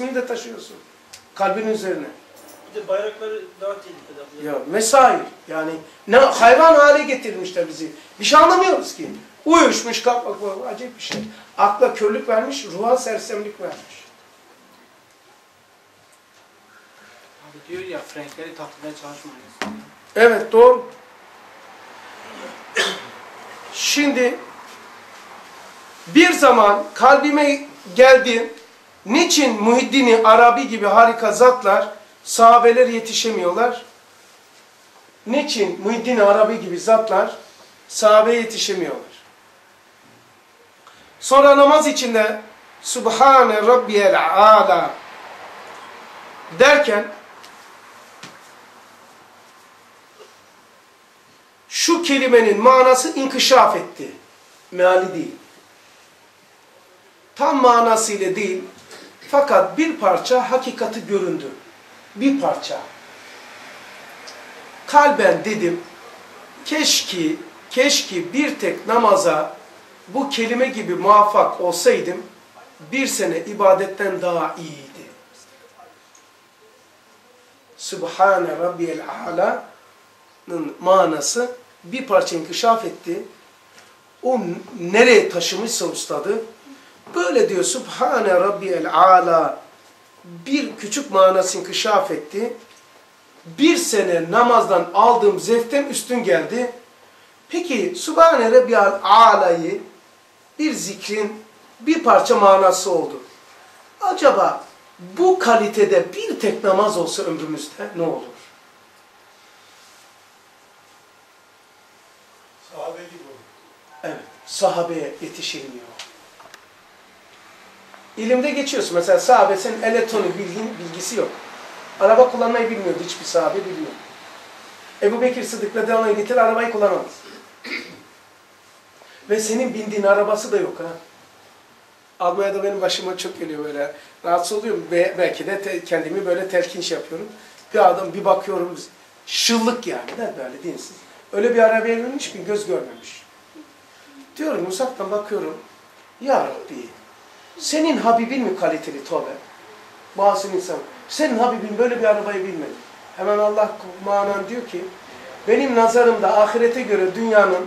ismini de taşıyorsun. Kalbin üzerine. Bir de bayrakları daha tehlikeli. Ya mesail. Yani ne hayvan hale getirmişler bizi. Bir şey anlamıyoruz ki. Uyuşmuş kalkmak bu acayip bir şey. Akla körlük vermiş, ruha sersemlik vermiş. Abi diyor ya Frankleri taklitmeye çalışmayın. Evet doğru. Şimdi bir zaman kalbime geldi. Niçin Muhiddin Arabi gibi harika zatlar sahabeler yetişemiyorlar? Niçin Muhiddin Arabi gibi zatlar sahabe yetişemiyorlar? Sonra namaz içinde Subhane Rabbiyel Ala derken şu kelimenin manası inkişaf etti. Meali değil. Tam manasıyla değil. Fakat bir parça hakikati göründü. Bir parça. Kalben dedim, keşke, keşke bir tek namaza bu kelime gibi muvaffak olsaydım, bir sene ibadetten daha iyiydi. Subhane Rabbiyel A'la'nın manası bir parça inkişaf etti. O nereye taşımışsa ustadı, böyle diyor Subhane Rabbiyel A'la bir küçük manası inkişaf etti. Bir sene namazdan aldığım zevkten üstün geldi. Peki Subhane Rabbiyel A'la'yı bir zikrin bir parça manası oldu. Acaba bu kalitede bir tek namaz olsa ömrümüzde ne olur? Sahabe gibi olur. Evet, sahabeye yetişilmiyor. İlimde geçiyorsun. Mesela sahabe senin elektronik bilgin, bilgisi yok. Araba kullanmayı bilmiyordu hiçbir sahabe bilmiyor. Ebu Bekir Sıddık radıyallahu anh arabayı kullanamaz. Ve senin bindiğin arabası da yok ha. Almanya'da benim başıma çok geliyor böyle. Rahatsız oluyorum. Be belki de te kendimi böyle telkin şey yapıyorum. Bir adam bir bakıyorum şıllık yani. Ne böyle dinsiz. Öyle bir arabaya binmiş bir göz görmemiş. Diyorum uzaktan bakıyorum. Ya Rabbi senin Habibin mi kaliteli tövbe? Bazı insan. Senin Habibin böyle bir arabayı bilmedi. Hemen Allah manen diyor ki benim nazarımda ahirete göre dünyanın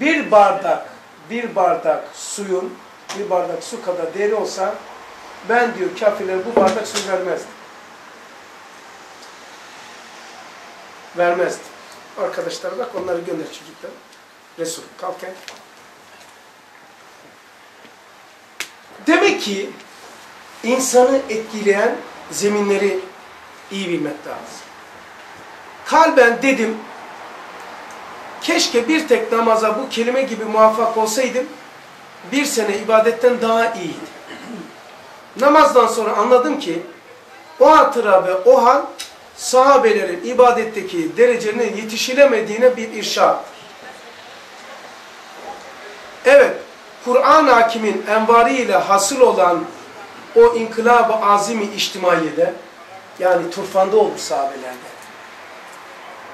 bir bardak bir bardak suyun bir bardak su kadar değeri olsa ben diyor kafirlere bu bardak su vermezdim. Vermezdim. Arkadaşlar bak onları gönder çocuklar. Resul kalken. Demek ki insanı etkileyen zeminleri iyi bilmek lazım. Kalben dedim keşke bir tek namaza bu kelime gibi muvaffak olsaydım bir sene ibadetten daha iyiydi. Namazdan sonra anladım ki o hatıra ve o hal sahabelerin ibadetteki derecelerine yetişilemediğine bir irşattır. Evet, Kur'an hakimin envarı hasıl olan o inkılab-ı azimi içtimaiyede yani turfanda olmuş sahabelerde.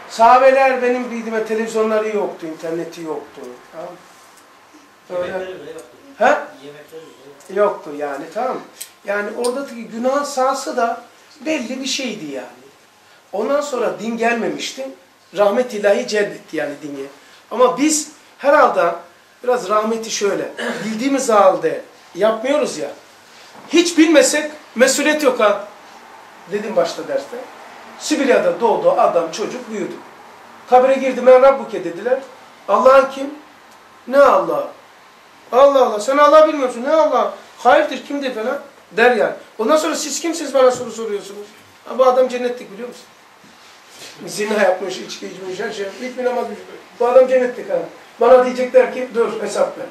Sahabeler benim bildiğime televizyonları yoktu, interneti yoktu. Tamam. Öyle. Yemekleri yoktu. He? Yemekleri bile yoktu. Yoktu yani tamam? Yani oradaki günah sahası da belli bir şeydi yani. Ondan sonra din gelmemişti. Rahmet ilahi celbetti yani dini. Ama biz herhalde biraz rahmeti şöyle bildiğimiz halde yapmıyoruz ya. Hiç bilmesek mesuliyet yok ha. Dedim başta derste. Sibirya'da doğdu adam çocuk büyüdü. Kabire girdi ben Rabbuke dediler. Allah'ın kim? Ne Allah? Allah Allah sen Allah bilmiyorsun ne Allah? Hayırdır kimdir falan der yani. Ondan sonra siz kimsiniz bana soru soruyorsunuz? Ha, bu adam cennetlik biliyor musun? Zina yapmış, içki içmiş, her şey. Hiç bir namaz bilmiyor. Bu adam cennetlik ha. Bana diyecekler ki dur hesap ver.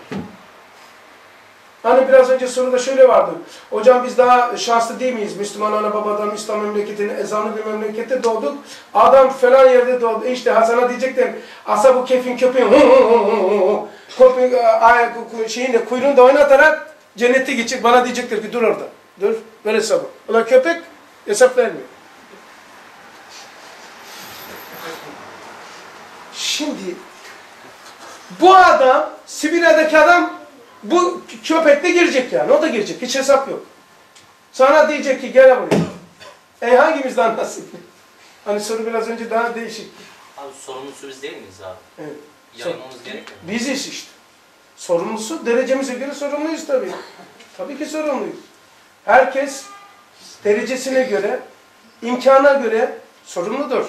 Hani biraz önce soruda şöyle vardı. Hocam biz daha şanslı değil miyiz? Müslüman ana babadan İslam memleketinin ezanlı bir memlekette doğduk. Adam falan yerde doğdu. İşte Hasan'a diyecekler. Asa bu kefin köpeğin hu hu hu şeyini, kuyruğunu da oynatarak cennete gidecek. Bana diyecekler ki dur orada. Dur. Ver hesabı. Ulan köpek hesap vermiyor. Şimdi bu adam Sibirya'daki adam bu köpekte girecek yani. O da girecek. Hiç hesap yok. Sana diyecek ki gel buraya. E hangimizden nasip? Hani soru biraz önce daha değişik. Abi sorumlusu biz değil miyiz abi? Evet. Yaymamız gerekmiyor? Biziz işte. Sorumlusu derecemize göre sorumluyuz tabii. Tabii ki sorumluyuz. Herkes derecesine göre, imkana göre sorumludur.